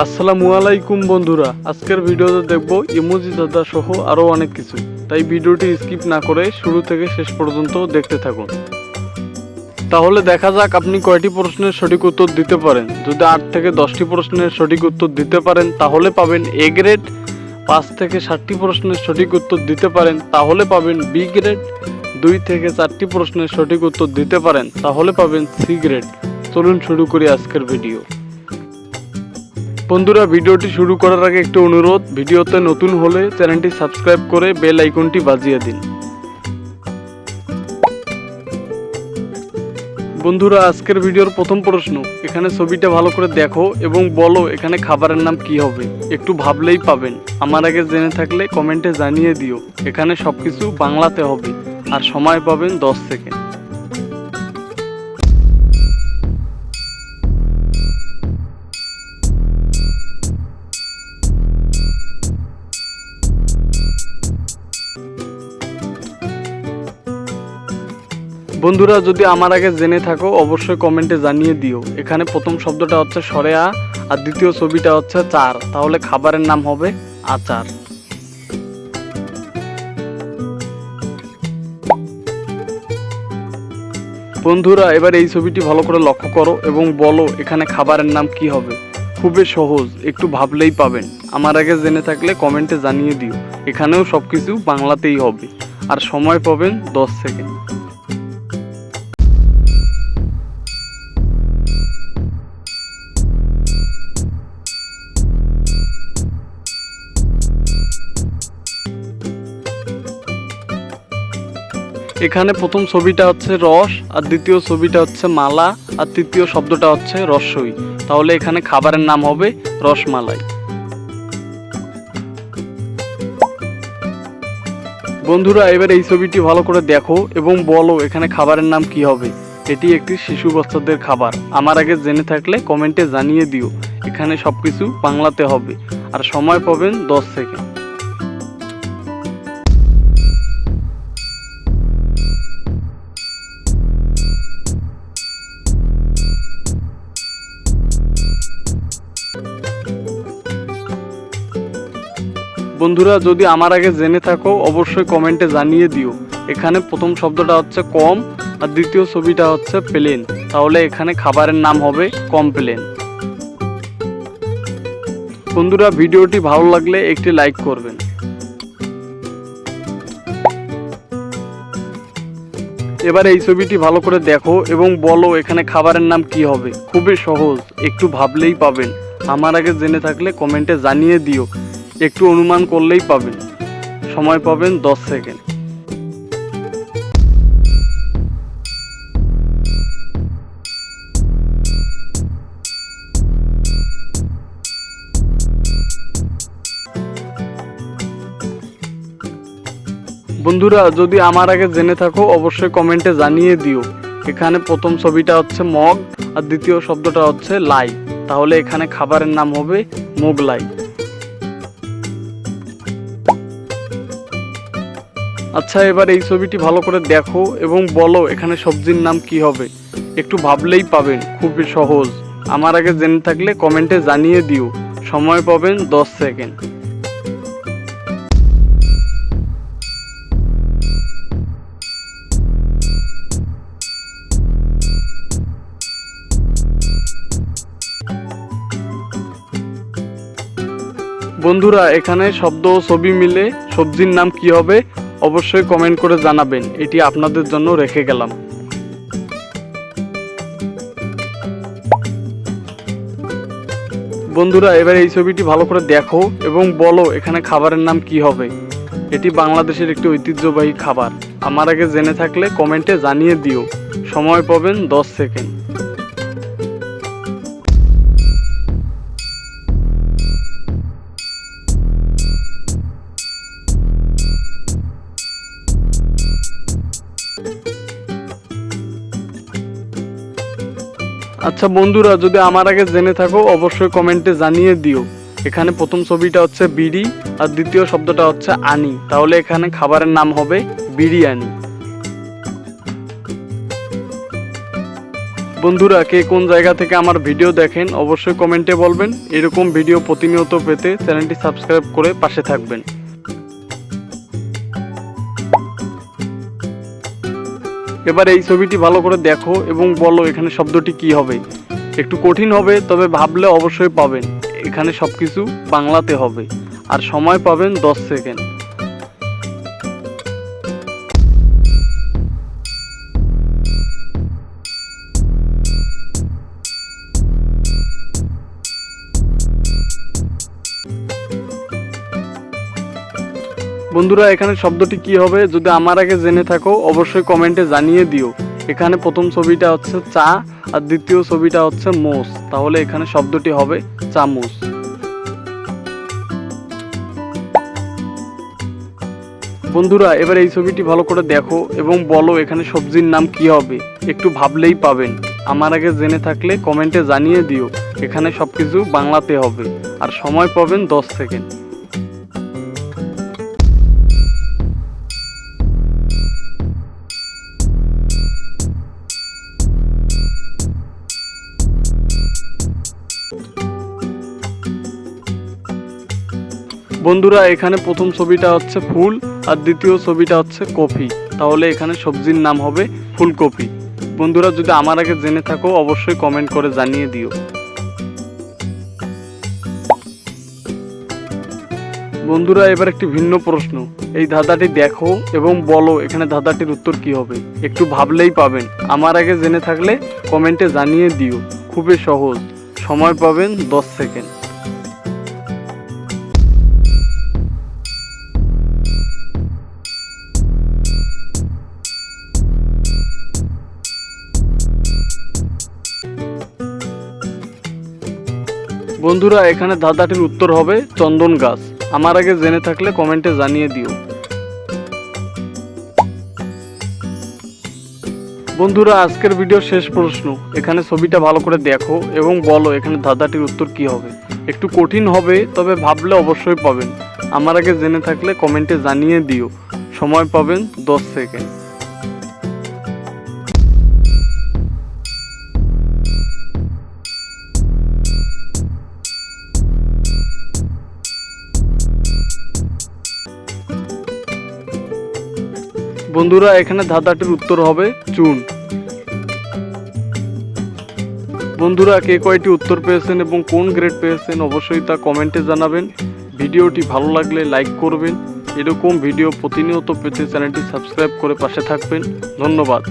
আসসালামু আলাইকুম বন্ধুরা, আজকের ভিডিওতে দেখব ইমোজি দাদা সহ আরও অনেক কিছু। তাই ভিডিওটি স্কিপ না করে শুরু থেকে শেষ পর্যন্ত দেখতে থাকুন। তাহলে দেখা যাক আপনি কয়টি প্রশ্নের সঠিক উত্তর দিতে পারেন। যদি আট থেকে দশটি প্রশ্নের সঠিক উত্তর দিতে পারেন, তাহলে পাবেন এ গ্রেড। পাঁচ থেকে ষাটটি প্রশ্নের সঠিক উত্তর দিতে পারেন, তাহলে পাবেন বি গ্রেড। দুই থেকে চারটি প্রশ্নের সঠিক উত্তর দিতে পারেন, তাহলে পাবেন সি গ্রেড। চলুন শুরু করি আজকের ভিডিও। বন্ধুরা, ভিডিওটি শুরু করার আগে একটু অনুরোধ, ভিডিওতে নতুন হলে চ্যানেলটি সাবস্ক্রাইব করে বেল আইকনটি বাজিয়ে দিন। বন্ধুরা, আজকের ভিডিওর প্রথম প্রশ্ন, এখানে ছবিটা ভালো করে দেখো এবং বলো এখানে খাবারের নাম কি হবে। একটু ভাবলেই পাবেন। আমার আগে জেনে থাকলে কমেন্টে জানিয়ে দিও। এখানে সবকিছু বাংলাতে হবে। আর সময় পাবেন দশ সেকেন্ড। বন্ধুরা, যদি আমার আগে জেনে থাকো, অবশ্যই কমেন্টে জানিয়ে দিও। এখানে প্রথম শব্দটা হচ্ছে সরেয়া, আর দ্বিতীয় ছবিটা হচ্ছে চার। তাহলে খাবারের নাম হবে আচার। বন্ধুরা, এবার এই ছবিটি ভালো করে লক্ষ্য করো এবং বলো এখানে খাবারের নাম কি হবে। খুবই সহজ, একটু ভাবলেই পাবেন। আমার আগে জেনে থাকলে কমেন্টে জানিয়ে দিও। এখানেও সব কিছু বাংলাতেই হবে। আর সময় পাবেন দশ সেকেন্ড। এখানে প্রথম ছবিটা হচ্ছে রস, আর দ্বিতীয় ছবিটা হচ্ছে মালা, আর তৃতীয় শব্দটা হচ্ছে রসই। তাহলে এখানে খাবারের নাম হবে রসমালাই। বন্ধুরা, এবার এই ছবিটি ভালো করে দেখো এবং বলো এখানে খাবারের নাম কি হবে। এটি একটি শিশু বাচ্চাদের খাবার। আমার আগে জেনে থাকলে কমেন্টে জানিয়ে দিও। এখানে সবকিছু বাংলাতে হবে। আর সময় পাবেন দশ সেকেন্ড বন্ধুরা, যদি আমার আগে জেনে থাকো, অবশ্যই কমেন্টে জানিয়ে দিও। এখানে প্রথম শব্দটা হচ্ছে কম, আর দ্বিতীয় ছবিটা হচ্ছে প্লেন। তাহলে এখানে খাবারের নাম হবে কমপ্লেন বন্ধুরা, ভিডিওটি ভালো লাগলে একটি লাইক করবেন। এবার এই ছবিটি ভালো করে দেখো এবং বলো এখানে খাবারের নাম কি হবে। খুবই সহজ, একটু ভাবলেই পাবেন। আমার আগে জেনে থাকলে কমেন্টে জানিয়ে দিও। একটু অনুমান করলেই পাবেন। সময় পাবেন দশ সেকেন্ড। বন্ধুরা, যদি আমার আগে জেনে থাকো, অবশ্যই কমেন্টে জানিয়ে দিও। এখানে প্রথম ছবিটা হচ্ছে মগ, আর দ্বিতীয় শব্দটা হচ্ছে লাই। তাহলে এখানে খাবারের নাম হবে মোগলাই। আচ্ছা এবার এই ছবিটি ভালো করে দেখো এবং বলো এখানে সবজির নাম কি হবে। একটু ভাবলেই পাবেন, খুবই সহজ। আমার আগে জেনে থাকলে কমেন্টে জানিয়ে দিও। সময় পাবেন দশ সেকেন্ড। বন্ধুরা, এখানে শব্দ ও ছবি মিলে সবজির নাম কি হবে? অবশ্যই কমেন্ট করে জানাবেন। এটি আপনাদের জন্য রেখে গেলাম। বন্ধুরা, এবার এই ছবিটি ভালো করে দেখো এবং বলো এখানে খাবারের নাম কি হবে। এটি বাংলাদেশের একটি ঐতিহ্যবাহী খাবার। আমার আগে জেনে থাকলে কমেন্টে জানিয়ে দিও। সময় পাবেন দশ সেকেন্ড আচ্ছা বন্ধুরা, যদি আমার আগে জেনে থাকো, অবশ্যই কমেন্টে জানিয়ে দিও। এখানে প্রথম ছবিটা হচ্ছে বিড়ি, আর দ্বিতীয় শব্দটা হচ্ছে আনি। তাহলে এখানে খাবারের নাম হবে বিরিয়ানি। বন্ধুরা, কে কোন জায়গা থেকে আমার ভিডিও দেখেন, অবশ্যই কমেন্টে বলবেন। এরকম ভিডিও প্রতিনিয়ত পেতে চ্যানেলটি সাবস্ক্রাইব করে পাশে থাকবেন। এবার এই ছবিটি ভালো করে দেখো এবং বলো এখানে শব্দটি কি হবে। একটু কঠিন হবে, তবে ভাবলে অবশ্যই পাবেন। এখানে সবকিছু বাংলাতে হবে। আর সময় পাবেন দশ সেকেন্ড। বন্ধুরা, এখানে শব্দটি কি হবে? যদি আমার আগে জেনে থাকো, অবশ্যই কমেন্টে জানিয়ে দিও। এখানে প্রথম ছবিটা হচ্ছে চা, আর দ্বিতীয় ছবিটা হচ্ছে মোষ। তাহলে এখানে শব্দটি হবে চামচ বন্ধুরা, এবার এই ছবিটি ভালো করে দেখো এবং বলো এখানে সবজির নাম কি হবে। একটু ভাবলেই পাবেন। আমার আগে জেনে থাকলে কমেন্টে জানিয়ে দিও। এখানে সবকিছু বাংলাতে হবে। আর সময় পাবেন দশ সেকেন্ড। বন্ধুরা, এখানে প্রথম ছবিটা হচ্ছে ফুল আর দ্বিতীয় ছবিটা হচ্ছে কফি। তাহলে এখানে সবজির নাম হবে ফুলকপি। বন্ধুরা, যদি আমার আগে জেনে থাকো, অবশ্যই কমেন্ট করে জানিয়ে দিও। বন্ধুরা, এবার একটি ভিন্ন প্রশ্ন। এই ধাঁধাটি দেখো এবং বলো, এখানে ধাঁধাটির উত্তর কি হবে? একটু ভাবলেই পাবেন। আমার আগে জেনে থাকলে কমেন্টে জানিয়ে দিও। খুবই সহজ। সময় পাবেন দশ সেকেন্ড। বন্ধুরা, এখানে ধাঁধাটির উত্তর হবে চন্দন গাছ। আমার আগে জেনে থাকলে কমেন্টে জানিয়ে দিও। বন্ধুরা, আজকের ভিডিও শেষ প্রশ্ন। এখানে ছবিটা ভালো করে দেখো এবং বলো এখানে ধাঁধাটির উত্তর কি হবে। একটু কঠিন হবে, তবে ভাবলে অবশ্যই পাবেন। আমার আগে জেনে থাকলে কমেন্টে জানিয়ে দিও। সময় পাবেন দশ সেকেন্ড। বন্ধুরা, এখানে ধাঁধাটির উত্তর হবে চুন। বন্ধুরা, কে কয়টি উত্তর পেয়েছেন এবং কোন গ্রেড পেয়েছেন অবশ্যই তা কমেন্টে জানাবেন। ভিডিওটি ভালো লাগলে লাইক করবেন। এরকম ভিডিও প্রতিনিয়ত পেতে চ্যানেলটি সাবস্ক্রাইব করে পাশে থাকবেন। ধন্যবাদ।